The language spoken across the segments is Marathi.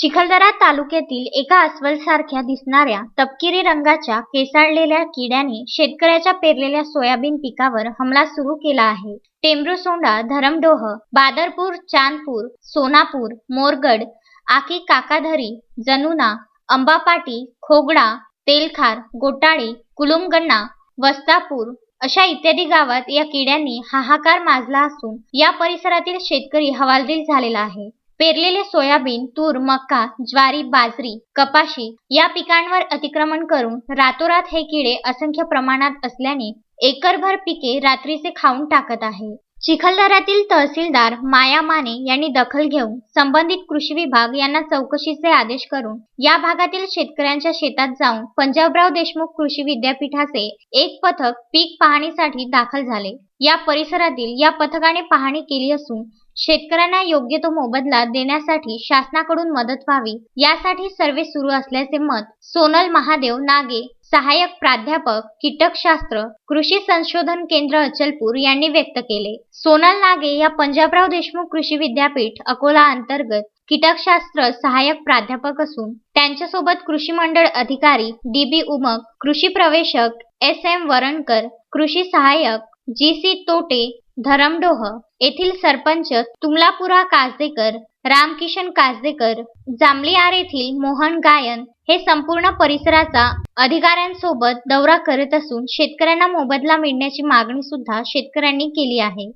चिखलदरा तालुक्यातील एका अस्वलसारख्या दिसणाऱ्या तपकिरी रंगाच्या केसाळलेल्या किड्याने शेतकऱ्याच्या पेरलेल्या सोयाबीन पिकावर हमला सुरू केला आहे. टेंभुसोंडा धरमडोह बादरपूर चांदपूर सोनापूर मोरगड आकी काकाधरी जनुना अंबापाटी खोगडा तेलखार गोटाळी कुलुमगण्णा वस्तापूर अशा इत्यादी गावात या किड्यांनी हाहाकार माजला असून या परिसरातील शेतकरी हवालदिल झालेला आहे. पेरलेले सोयाबीन तूर मका ज्वारी बाजरी कपाशी या पिकांवर अतिक्रमण करून रातोरात हे किडे असंख्य प्रमाणात असल्याने एकरभर पिके रात्रीचे खाऊन टाकत आहे. चिखलदऱ्यातील तहसीलदार माया माने यांनी दखल घेऊन संबंधित कृषी विभाग यांना चौकशीचे आदेश करून या भागातील शेतकऱ्यांच्या शेतात जाऊन पंजाबराव देशमुख कृषी विद्यापीठाचे एक पथक पीक पाहणीसाठी दाखल झाले. या परिसरातील या पथकाने पाहणी केली असून शेतकऱ्यांना योग्य तो मोबदला देण्यासाठी शासनाकडून मदत व्हावी यासाठी सर्वे सुरू असल्याचे मत सोनल महादेव नागे सहाय्यक प्राध्यापक कीटकशास्त्र कृषी संशोधन केंद्र अचलपूर यांनी व्यक्त केले. सोनल नागे या पंजाबराव देशमुख कृषी विद्यापीठ अकोला अंतर्गत कीटकशास्त्र सहाय्यक प्राध्यापक असून त्यांच्यासोबत कृषी मंडळ अधिकारी डी बी उमक कृषी प्रवेशक एस एम वरणकर कृषी सहाय्यक जी सी तोटे धरमडोह येथील सरपंच तुमलापुरा कासदेकर रामकिशन कासदेकर जांभलीआर येथील मोहन गायन हे संपूर्ण परिसराचा अधिकाऱ्यांसोबत दौरा करत असून शेतकऱ्यांना मोबदला मिळण्याची मागणी सुद्धा शेतकऱ्यांनी केली आहे.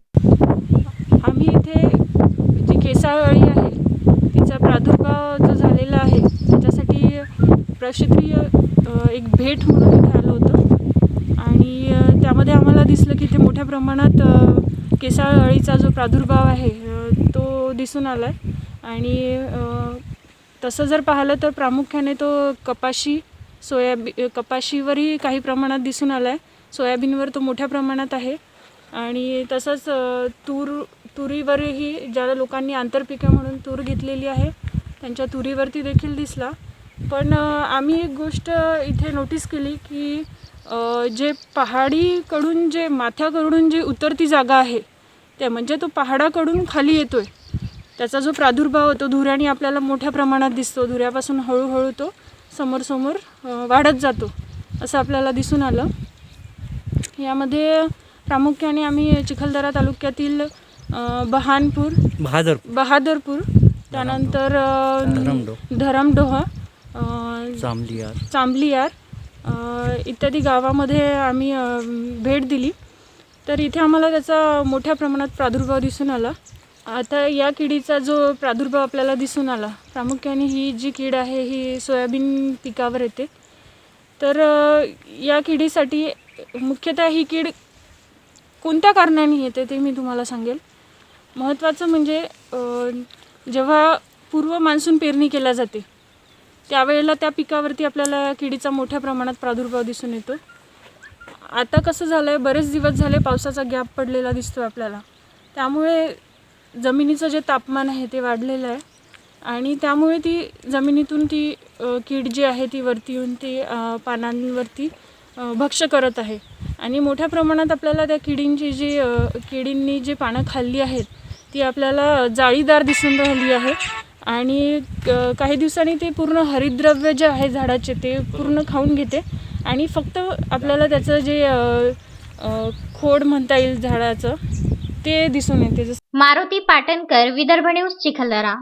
आम्ही इथे जी केसाळी आहे तिचा प्रादुर्भाव जो झालेला आहे त्याच्यासाठी प्रक्षेत्रीय एक भेट म्हणून इथे आलो होतो. आणि त्यामध्ये आम्हाला दिसलं की ते मोठ्या प्रमाणात केसाळ अळीचा जो प्रादुर्भाव आहे तो दिसून आला आहे आणि तसं जर पाहिलं तर प्रामुख्याने तो कपाशी सोयाबी कपाशीवरही काही प्रमाणात दिसून आला आहे सोयाबीनवर तो मोठ्या प्रमाणात आहे. आणि तसंच तूर तुरीवरही ज्या लोकांनी आंतरपिके म्हणून तूर घेतलेली आहे त्यांच्या तुरीवरती देखील दिसला. पण आम्ही एक गोष्ट इथे नोटीस केली की जे पहाडीकडून जे माथ्याकडून जी उतरती जागा आहे ते म्हणजे तो पहाडाकडून खाली येतो आहे त्याचा जो प्रादुर्भाव होतो धुऱ्याने आपल्याला मोठ्या प्रमाणात दिसतो. धुऱ्यापासून हळूहळू तो समोर समोर अ, वाढत जातो असं आपल्याला दिसून आलं. यामध्ये प्रामुख्याने आम्ही चिखलदरा तालुक्यातील बहानपूर बहादर बहादरपूर त्यानंतर धरमडोह. चांबलियार अ, इत्यादी गावामध्ये आम्ही भेट दिली. तर इथे आम्हाला त्याचा मोठ्या प्रमाणात प्रादुर्भाव दिसून आला. आता या किडीचा जो प्रादुर्भाव आपल्याला दिसून आला प्रामुख्याने ही जी कीड आहे ही सोयाबीन पिकावर येते. तर या किडीसाठी मुख्यतः ही कीड कोणत्या कारणाने येते ते मी तुम्हाला सांगेल. महत्त्वाचं म्हणजे जेव्हा पूर्व मान्सून पेरणी केल्या जाते त्यावेळेला त्या पिकावरती आपल्याला किडीचा मोठ्या प्रमाणात प्रादुर्भाव दिसून येतो. आता कसं झालं आहे बरेच दिवस झाले पावसाचा गॅप पडलेला दिसतो आपल्याला. त्यामुळे जमिनीचं जे तापमान आहे ते वाढलेलं आहे. आणि त्यामुळे ती जमिनीतून ती कीड जी आहे ती वरती येऊन ती पानांवरती भक्ष्य करत आहे. आणि मोठ्या प्रमाणात आपल्याला त्या किडींची जी किडींनी जी पानं खाल्ली आहेत ती आपल्याला जाळीदार दिसून राहिली आहे. आणि काही दिवसांनी ते पूर्ण हरिद्रव्य जे आहे झाडाचे ते पूर्ण खाऊन घेते. आणि फक्त आपल्याला त्याचं जे खोड म्हणता येईल झाडाचं ते दिसून येते. जसं मारुती पाटणकर विदर्भ न्यूज चिखलदरा.